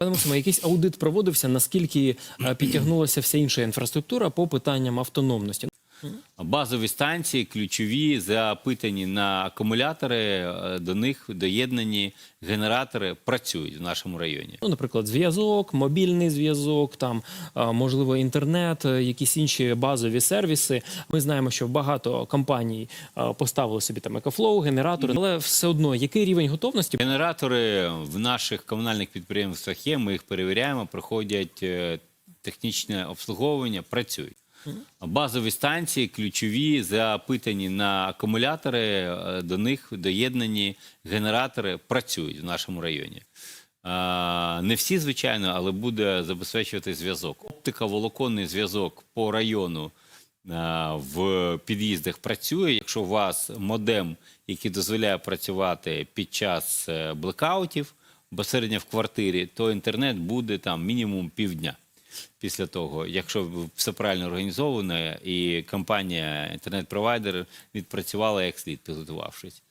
Пане Максиме, якийсь аудит проводився, наскільки е, підтягнулася вся інша інфраструктура по питанням автономності? Базові станції ключові запитані на акумулятори. е, До них доєднані генератори працюють в нашому районі. Ну, наприклад, зв'язок, мобільний зв'язок, там е, можливо інтернет, е, якісь інші базові сервіси. Ми знаємо, що багато компаній поставили собі там екофлоу, генератори, але все одно який рівень готовності? Генератори в наших комунальних підприємствах є. Ми їх перевіряємо, проходять технічне обслуговування, працюють. Базові станції ключові запитані на акумулятори. е, До них доєднані генератори працюють в нашому районі. Не всі, звичайно, але буде забезпечувати зв'язок. Оптика, волоконний зв'язок по району в під'їздах працює. Якщо у вас модем, який дозволяє працювати під час е, блекаутів безпосередньо в квартирі, то інтернет буде там мінімум півдня. Після того, якщо все правильно організовано, і компанія інтернет-провайдер відпрацювала як слід, підготувавшись.